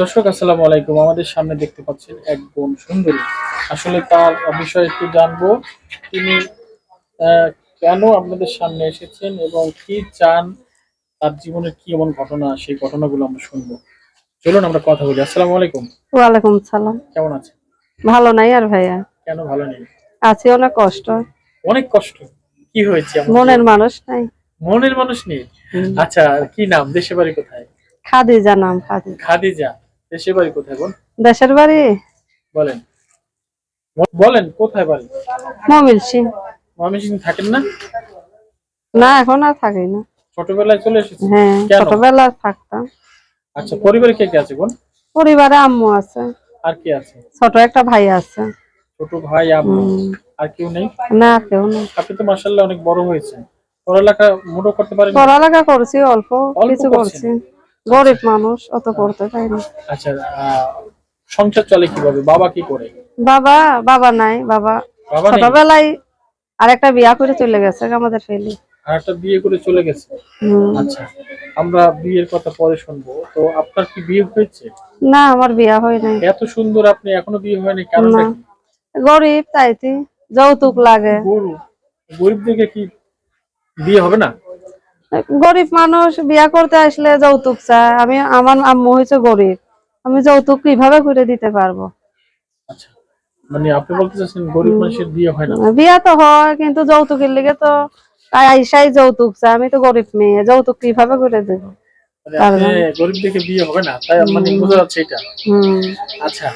দর্শক আসসালামু আলাইকুম। আমাদের সামনে দেখতে পাচ্ছেন এক বোন সুন্দরী। আসলে তার বিষয়ে একটু জানব তিনি কেন আপনাদের সামনে এসেছেন এবং কি চান? তার জীবনে কি এমন ঘটনা সেই ঘটনাগুলো আমরা শুনব। চলুন আমরা কথা বলি। আসসালামু আলাইকুম। ওয়ালাইকুম সালাম। কেমন আছেন? ভালো নাই আর ভাইয়া? কেন ভালো নেই? আছি অনেক কষ্ট। অনেক কষ্ট। কি হয়েছে মনের মানুষ নাই। মনের মানুষ নেই? আচ্ছা কি নাম? দেশের বাড়ি কোথায়? খাদিজা নাম খাদিজা। খাদিজা দেশের বাড়ি কোথায় বোন দেশের বাড়ি? বলেন। বলেন কোথায় বাড়ি? মমিল সিং ময়মনসিং থাকেন না? না এখন আর থাকি না। ছোটবেলায় চলে এসেছে হ্যাঁ কেন? ছোটবেলা থাকতাম। আচ্ছা পরিবারে কে কে আছে বোন পরিবারে আম্মু আছে। আর কে আছে? ছোট একটা ভাই আছে। ছোট ভাই আম্মু। আর কেউ নেই? না কেউ না আপনি তো মার্শাল্লাহ অনেক বড় হয়েছেন। পড়ালেখা মোটো করতে পারেন পড়ালেখা করছি অল্প অল্প কিছু করছি। গরিব মানুষ অত পড়তে পারিনি আচ্ছা সংসার চলে কীভাবে? বাবা কি করে? বাবা বাবা নাই বাবা। ছোটবেলায় আর একটা বিয়া করে চলে গেছে আমাদের ফেলি আর একটা বিয়ে করে চলে গেছে? আচ্ছা আমরা বিয়ের কথা পরে শুনব। তো আপনার কি বিয়ে হয়েছে? না আমার বিয়া হয় নাই। এত সুন্দর আপনি এখনও বিয়ে হয়নি কারণটা না। গরিব তাইতে যৌতুক লাগে। গরু গরিব দেখে কি বিয়ে হবে না? গরিব মানুষ বিয়া করতে আসলে যৌতুক চায়। আমি আমার আম্মু হয়েছে গরিব। আমি যৌতুক কীভাবে করে দিতে পারব? আচ্ছা মানে আপনি বলতে চাচ্ছেন গরিব মানুষের বিয়ে হয় না? বিয়া তো হয় কিন্তু যৌতুকের লিগে তো তাই আইসাই যৌতুক চায়। আমি তো গরিব মেয়ে যৌতুক কীভাবে করে দেবো? মানে গরিব দেখে বিয়ে হবে না তাই মানে বোঝা যাচ্ছে এটা। আচ্ছা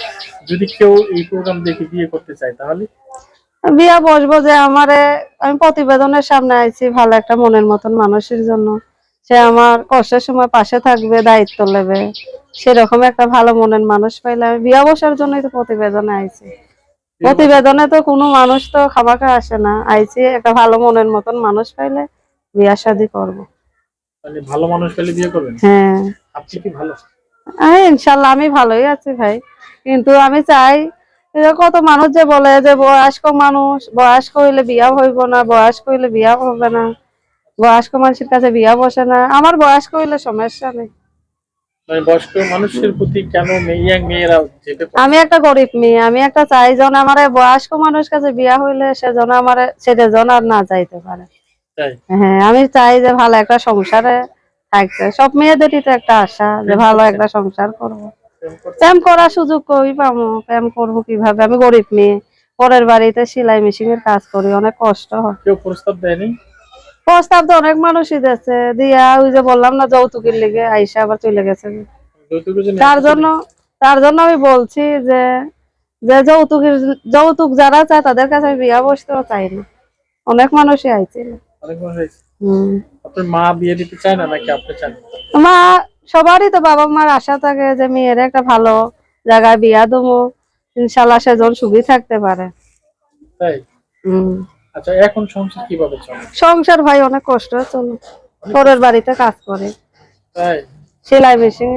যদি কেউ এই প্রোগ্রাম দেখে বিয়ে করতে চায় তাহলে? বিয়া বসবো যে আমারে আমি প্রতিবেদনের সামনে আইছি ভালো একটা মনের মতন মানুষের জন্য। সে আমার কষ্টের সময় পাশে থাকবে দায়িত্ব নেবে। সেরকম একটা ভালো মনের মানুষ পাইলে আমি বিয়া বসার জন্যই তো প্রতিবেদনে আইছি। প্রতিবেদনে তো কোনো মানুষ তো খামাখা আসে না। আইছি একটা ভালো মনের মতন মানুষ পাইলে বিয়া শাদি করব। ভালো মানুষ পেলে বিয়ে করবেন? হ্যাঁ। আপনি কি ভালো? হ্যাঁ ইনশাল্লাহ আমি ভালোই আছি ভাই। কিন্তু আমি চাই কত মানুষ যে বলে যে বয়স্ক মানুষ বয়স্ক হইলে বিয়া হইব না বয়স্ক হইলে বিয়া হবে না বয়স্ক মানুষের কাছে বিয়া বসে না আমার বয়স্ক হইলে সমস্যা নেই। মানে বয়স্ক মানুষের প্রতি কেন মেয়েরা আমি একটা গরিব মেয়ে আমি একটা চাই যেন আমার বয়স্ক মানুষ কাছে বিয়া হইলে সেজন আমার সেটা জন আর না যাইতে পারে। হ্যাঁ আমি চাই যে ভালো একটা সংসারে থাকতে সব মেয়েদেরই তো একটা আশা যে ভালো একটা সংসার করব। প্রেম করার সুযোগ কই পাবো প্রেম করব কীভাবে? আমি গরিব মেয়ে। পরের বাড়িতে সেলাই মেশিন এর কাজ করি অনেক কষ্ট হয়। কেউ প্রস্তাব দেয়নি? প্রস্তাব তো অনেক মানুষই দিয়েছে। দিয়া ওই যে বললাম না যৌতুকের লেগে আইসা আবার চলে গেছে। তার জন্য তার জন্য আমি বলছি যে যে যৌতুকের যৌতুক যারা চায় তাদের কাছে আমি বিয়া বসতেও চাই না। অনেক মানুষই আইছিল অনেক মানুষ। হম। আপনার মা বিয়ে দিতে চায় না নাকি আপনি চান? মা সবারই তো বাবা মার আশা থাকে যে মেয়ের একটা ভালো জায়গায় বিয়া দেবো। ইনশাল্লাহ সেজন সুখী থাকতে পারে। তাই? আচ্ছা এখন সংসার কীভাবে চলে? সংসার ভাই অনেক কষ্ট চলো। পরের বাড়িতে কাজ করে। তাই? সেলাই মেশিন।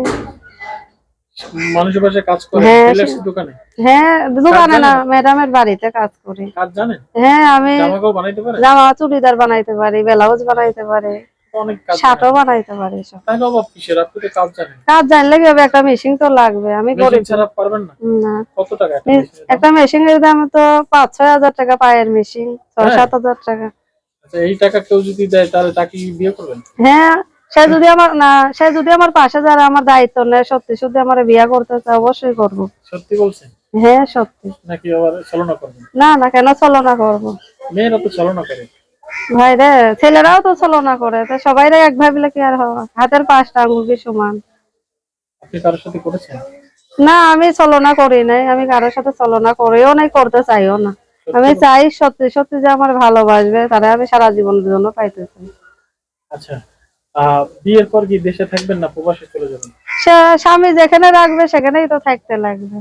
মানুষের পাশে কাজ করে? হ্যাঁ, দোকানে? হ্যাঁ দোকানে না জানেন? ম্যাডামের বাড়িতে কাজ করি। কাজ জানেন? হ্যাঁ আমি জামা বানাইতে পারে জামা চুড়িদার বানাইতে পারি ব্লাউজ বানাইতে পারি। অনেক কাজ শার্টও বানাইতে পারি তাহলে অভাব কিসের? আপনি তো কাজ জানেন। কাজ জানলে কি হবে? একটা মেশিন তো লাগবে আমি গরিব। ছাড়া পারবেন না? না। কত টাকা একটা মেশিনের দাম? একটা মেশিনের দাম তো পাঁচ ছয় হাজার টাকা পায়ের মেশিন ছয় হ্যাঁ। টাকা। আচ্ছা এই টাকা কেউ যদি দেয় তাহলে তাকে বিয়ে করবেন? হ্যাঁ সে যদি আমার না সে যদি আমার পাশে যারা আমার দায়িত্ব নেয় সত্যি সত্যি আমার বিয়ে করতে চায় অবশ্যই করব। সত্যি বলছেন? হ্যাঁ সত্যি। নাকি আবার ছলনা করবেন? না না কেন ছলনা করব? মেয়েরা তো ছলনা করে। ভাই রে ছেলেরাও তো ছলনা করে তো সবাই এক ভাবিলে কি আর হয় হাতের পাঁচটা আঙ্গুল কি সমান। আপনি কারোর সাথে করেছেন? না আমি ছলনা করি নাই আমি কারোর সাথে ছলনা করিও নাই করতে চাইও না। আমি চাই সত্যি সত্যি যে আমার ভালোবাসবে তারা আমি সারা জীবনের জন্য পাইতে চাই আচ্ছা বিয়ের পর কি দেশে থাকবেন না প্রবাসে চলে যাবেন? স্বামী যেখানে রাখবে সেখানেই তো থাকতে লাগবে।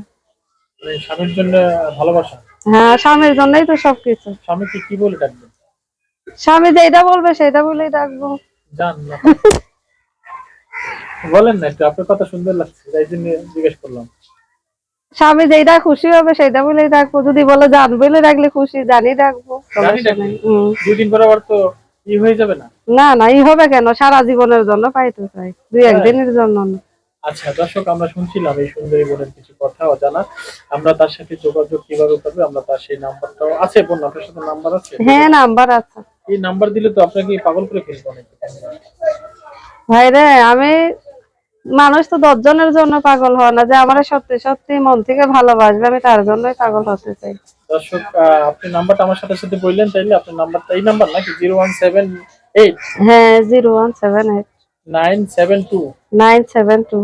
মানে স্বামীর জন্য ভালোবাসা? হ্যাঁ স্বামীর জন্যই তো সবকিছু। স্বামীকে কি বলে ডাকবেন? স্বামী যেটা বলবে সেটা বলেই ডাকবো। বলেন না একটু আপনার কথা সুন্দর লাগছে তাই জন্য জিজ্ঞেস করলাম। স্বামী যেটা খুশি হবে সেটা বলেই ডাকবো। যদি বলে জান বলে ডাকলে খুশি জানি ডাকবো। জানি সমস্যা ডাকবো। নেই। হুম। দুই দিন পর আবার তো ই হয়ে যাবে না? না না ই হবে কেন? সারা জীবনের জন্য পাইতে চাই দুই একদিনের জন্য না। আচ্ছা দর্শক আমরা শুনছিলাম এই সুন্দরী বোনের কিছু কথা অজানা। আমরা তার সাথে যোগাযোগ কীভাবে করবে আমরা তার সেই নাম্বারটাও আছে বোন আপনার সাথে নাম্বার আছে? হ্যাঁ নাম্বার আছে। এই নাম্বার দিলে তো আপনাকে পাগল করে ফেলব অনেক ভাই রে আমি মানুষ তো দশজনের জন্য পাগল হয় না যে আমার সত্যি সত্যি মন থেকে ভালোবাসবে আমি তার জন্যই পাগল হতে চাই। দর্শক আপনি নাম্বারটা আমার সাথে সাথে বললেন তাইলে আপনার নাম্বারটা এই নাম্বার নাকি জিরো ওয়ান সেভেন এইট? হ্যাঁ zero one seven eight. Nine seven two? Nine seven two.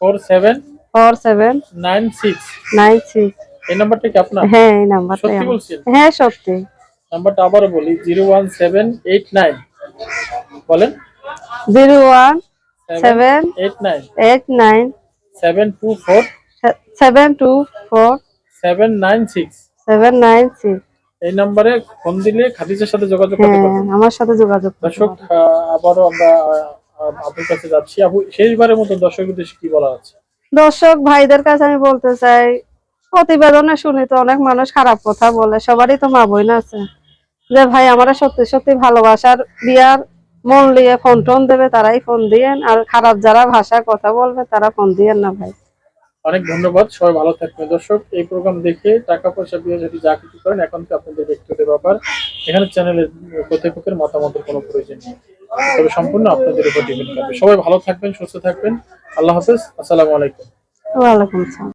Four seven? Four seven. Nine six? Nine six. এই নাম্বারটা কি আপনার? হ্যাঁ এই নাম্বারটাই সত্যি বলছেন? হ্যাঁ সত্যি। নাম্বারটা আবারও বলি zero one seven eight nine. বলেন। Zero one seven eight nine. Eight nine seven two four. Seven two four seven nine six. Seven nine six. এই নাম্বারে ফোন দিলে খাদিজার সাথে যোগাযোগ করতে হ্যাঁ পারবেন। আমার সাথে যোগাযোগ দর্শক আবারও আমরা আহ, কাছে যাচ্ছি। আপু শেষবারের মতো উদ্দেশ্যে কি বলার আছে দর্শক ভাইদের কাছে আমি বলতে চাই প্রতিবেদনে শুনি তো অনেক মানুষ খারাপ কথা বলে সবারই তো মা বোন আছে। যে ভাই আমরা সত্যি সত্যি ভালোবাসার বিয়ার মন নিয়ে ফোন টোন দেবে তারাই ফোন দিয়েন। আর খারাপ যারা ভাষার কথা বলবে তারা ফোন দিয়েন না ভাই। অনেক ধন্যবাদ সবাই ভালো থাকবেন। দর্শক এই প্রোগ্রাম দেখে টাকা পয়সা দিয়ে যদি যা কিছু করেন এখন তো আপনাদের ব্যক্তিগত ব্যাপার। এখানে চ্যানেলের কর্তৃপক্ষের মতামতের কোনো প্রয়োজন নেই। তবে সম্পূর্ণ আপনাদের উপর ডিপেন্ড করবে। সবাই ভালো থাকবেন সুস্থ থাকবেন। আল্লাহ হাফেজ আসসালামু আলাইকুম। ওয়ালাইকুম আসসালাম।